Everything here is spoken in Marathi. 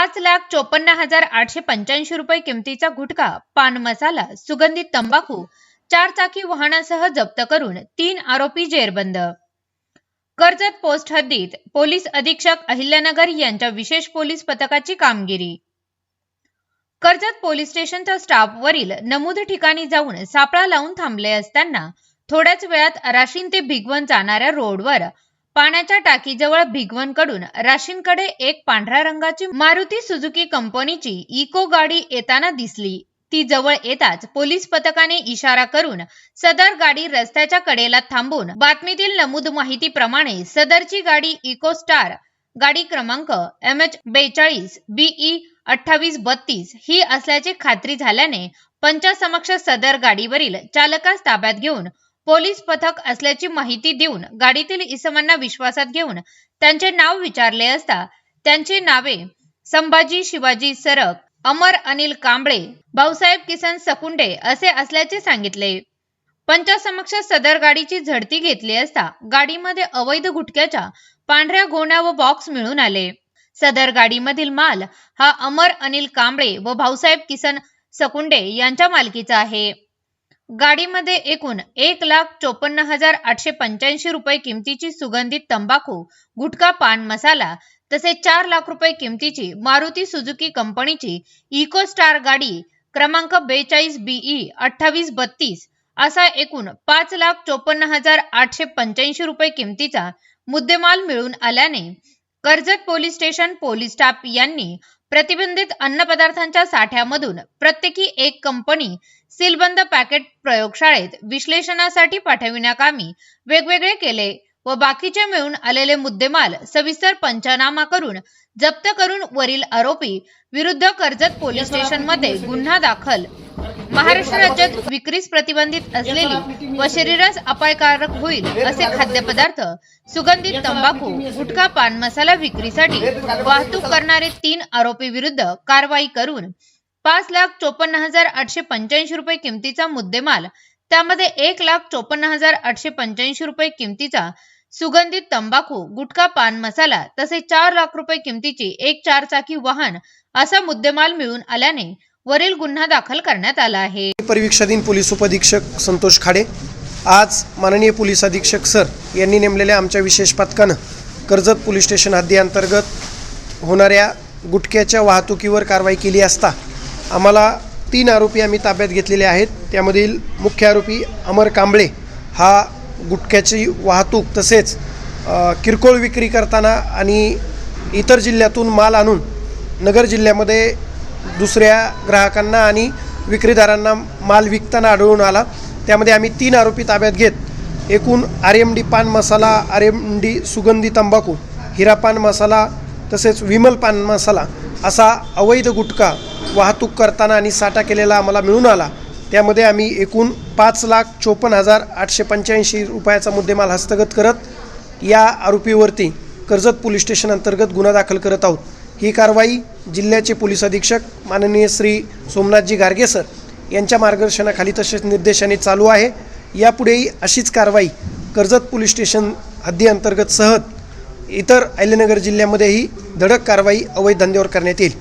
पाच लाख चोपन्न हजार आठशे पंच्याऐंशी रुपये किमतीचा गुटखा पान मसाला सुगंधित तंबाखू चार चाकी वाहनासह जप्त करून तीन आरोपी जेरबंद. कर्जत पोस्ट हद्दीत पोलीस अधीक्षक अहिल्यानगर यांच्या विशेष पोलीस पथकाची कामगिरी. कर्जत पोलीस स्टेशनच्या स्टाफवरील नमूद ठिकाणी जाऊन सापळा लावून थांबले असताना थोड्याच वेळात राशीन ते भिगवण जाणाऱ्या रोडवर पाण्याच्या टाकीजवळ भिगवणकडून राशींकडे एक पांढऱ्या रंगाची मारुती सुझुकी कंपनीची इको गाडी येताना दिसली. ती जवळ येताच पोलीस पथकाने इशारा करून सदर गाडी रस्त्याच्या कडेला थांबून बातमीतील नमूद माहितीप्रमाणे सदरची गाडी इको स्टार गाडी क्रमांक एम एच बेचाळीस बीई अठ्ठावीस बत्तीस ही असल्याची खात्री झाल्याने पंचासमक्ष सदर गाडीवरील चालकास ताब्यात घेऊन पोलीस पथक असल्याची माहिती देऊन गाडीतील इसमांना विश्वासात घेऊन त्यांचे नाव विचारले असता त्यांची नावे संभाजी शिवाजी सरक अमर अनिल कांबळे भाऊसाहेब किसन सकुंडे असे असल्याचे सांगितले. पंचासमक्ष सदर गाडीची झडती घेतली असता गाडीमध्ये अवैध गुटख्याच्या पांढऱ्या गोण्या व बॉक्स मिळून आले. सदर गाडीमधील माल हा अमर अनिल कांबळे व भाऊसाहेब किसन सकुंडे यांच्या मालकीचा आहे. गाडीमध्ये एकूण एक लाख चोपन्न हजार आठशे पंच्याऐंशी रुपये किमतीची सुगंधित तंबाखू गुटखा पान मसाला तसेच चार लाख रुपये किमतीची मारुती सुझुकी कंपनीची इको स्टार गाडी क्रमांक बेचाळीस बीई अठ्ठावीस बत्तीस असा एकूण पाच लाख चोपन्न हजार आठशे पंच्याऐंशी रुपये किमतीचा मुद्देमाल मिळून आल्याने Karjat police station police staff यांनी प्रतिबंधित अन्नपदार्थांच्या साठ्यामधून प्रत्येकी एक कंपनी सीलबंद पॅकेट प्रयोगशाळेत विश्लेषणासाठी पाठविण्याकामी वेगवेगळे केले व बाकीचे मिळून आलेले मुद्देमाल सविस्तर पंचनामा करून जप्त करून वरील आरोपी विरुद्ध कर्जत पोलीस स्टेशनमध्ये गुन्हा दाखल. महाराष्ट्र राज्यात विक्रीस प्रतिबंधित असलेली व शरीरास अपायकारक होईल असे खाद्यपदार्थ सुगंधित तंबाखू गुटखा पान मसाला विक्रीसाठी वाहतूक करणारे तीन आरोपी विरुद्ध कारवाई करून पाच लाख चोपन्न हजार आठशे पंच्याऐंशी रुपये किमतीचा मुद्देमाल त्यामध्ये एक लाख चोपन्न हजार आठशे पंच्याऐंशी रुपये किमतीचा सुगंधित तंबाखू गुटखा पान मसाला तसे चार लाख रुपये किमतीची एक चार चाकी वाहन असा मुद्देमाल मिळून आल्याने वरील गुन्हा दाखल करण्यात आला आहे. परिवीक्षाधीन पोलीस उपअधीक्षक संतोष खाडे आज माननीय पोलीस अधीक्षक सर यांनी नेमलेल्या आमच्या विशेष पथकानं कर्जत पोलीस स्टेशन हद्दीअंतर्गत होणाऱ्या गुटख्याच्या वाहतुकीवर कारवाई केली असता आम्हाला तीन आरोपी आम्ही ताब्यात घेतलेले आहेत. त्यामधील मुख्य आरोपी अमर कांबळे हा गुटख्याची वाहतूक तसेच किरकोळ विक्री करताना आणि इतर जिल्ह्यातून माल आणून नगर जिल्ह्यामध्ये दुसऱ्या ग्राहकांना आणि विक्रीदारांना माल विकताना आढळून आला. त्यामध्ये आम्ही तीन आरोपी ताब्यात घेत एकूण आर एम डी पान मसाला आर एम डी सुगंधी तंबाखू हिरा पान मसाला तसेच विमल पान मसाला असा अवैध गुटखा वाहतूक करताना आणि साठा केलेला आम्हाला मिळून आला. त्यामध्ये आम्ही एकूण पाच लाख चोपन्न हजार आठशे पंच्याऐंशी रुपयाचा मुद्देमाल हस्तगत करत या आरोपीवरती कर्जत पोलीस स्टेशन अंतर्गत गुन्हा दाखल करत आहोत. ही कारवाई जिल्ह्याचे पोलीस अधीक्षक माननीय श्री सोमनाथजी गारगे सर यांच्या मार्गदर्शनाखाली तसेच निर्देशाने चालू आहे. यापुढेही अशीच कारवाई कर्जत पोलीस स्टेशन हद्दीअंतर्गत सहज इतर अहिल्यानगर जिल्ह्यामध्येही धडक कारवाई अवैध धंद्यावर करण्यात येईल.